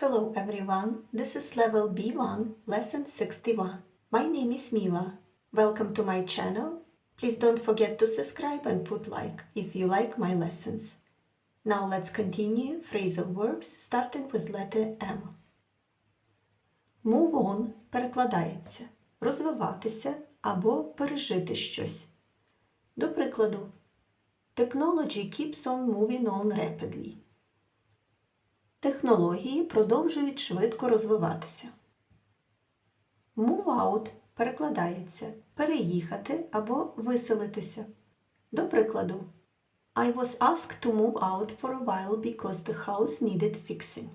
Hello everyone, this is level B1, lesson 61. My name is Mila. Welcome to my channel. Please don't forget to subscribe and put like if you like my lessons. Now let's continue phrasal verbs starting with letter M. Move on перекладається розвиватися або пережити щось. До прикладу, Technology keeps on moving on rapidly. Технології продовжують швидко розвиватися. Move out перекладається переїхати або виселитися. До прикладу, I was asked to move out for a while because the house needed fixing.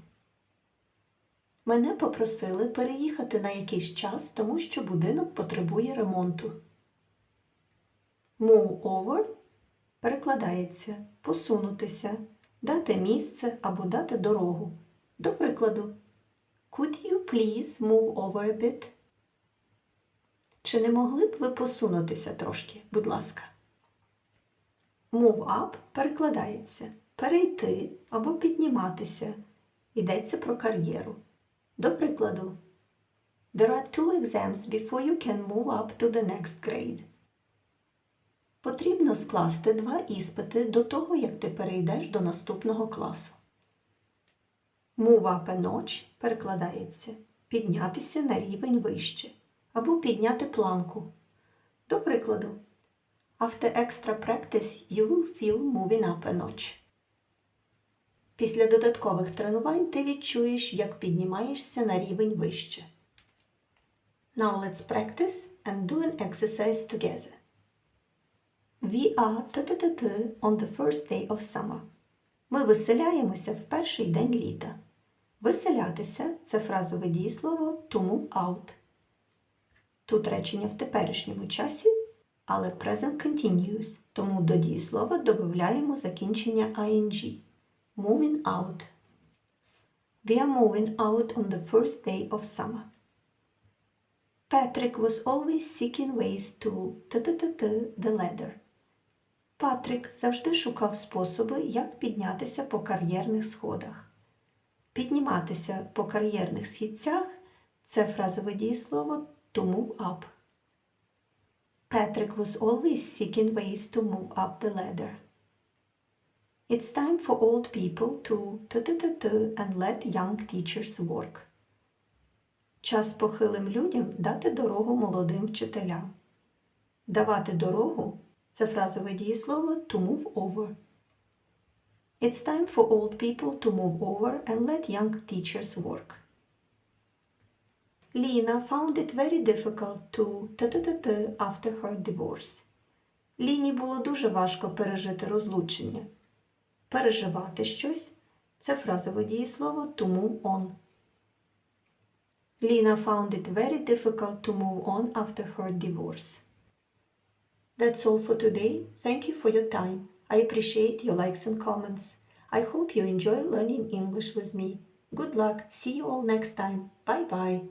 Мене попросили переїхати на якийсь час, тому що будинок потребує ремонту. Move over перекладається посунутися, дати місце або дати дорогу. До прикладу, Could you please move over a bit? Чи не могли б ви посунутися трошки, будь ласка? Move up перекладається перейти або підніматися. Йдеться про кар'єру. До прикладу, There are two exams before you can move up to the next grade. Потрібно скласти два іспити до того, як ти перейдеш до наступного класу. A notch перекладається піднятися на рівень вище або підняти планку. До прикладу, After extra practice you will feel moving up a notch. Після додаткових тренувань ти відчуєш, як піднімаєшся на рівень вище. Now let's practice and do an exercise together. We are t-t-t-t on the first day of summer. Ми виселяємося в перший день літа. Виселятися це фразове дієслово to move out. Тут речення в теперішньому часі, але present continuous, тому до дієслова додаємо закінчення ing. Moving out. We are moving out on the first day of summer. Patrick was always seeking ways to t-t-t-t the ladder. Патрік завжди шукав способи, як піднятися по кар'єрних сходах. Підніматися по кар'єрних східцях це фразове дієслово to move up. Patrick was always seeking ways to move up the ladder. It's time for old people to and let young teachers work. Час похилим людям дати дорогу молодим вчителям. Давати дорогу це фразове дієслово to move over. It's time for old people to move over and let young teachers work. Lina found it very difficult to t-t-t-t after her divorce. Ліні було дуже важко пережити розлучення. Переживати щось це фразове дієслово to move on. Lina found it very difficult to move on after her divorce. That's all for today. Thank you for your time. I appreciate your likes and comments. I hope you enjoy learning English with me. Good luck. See you all next time. Bye bye.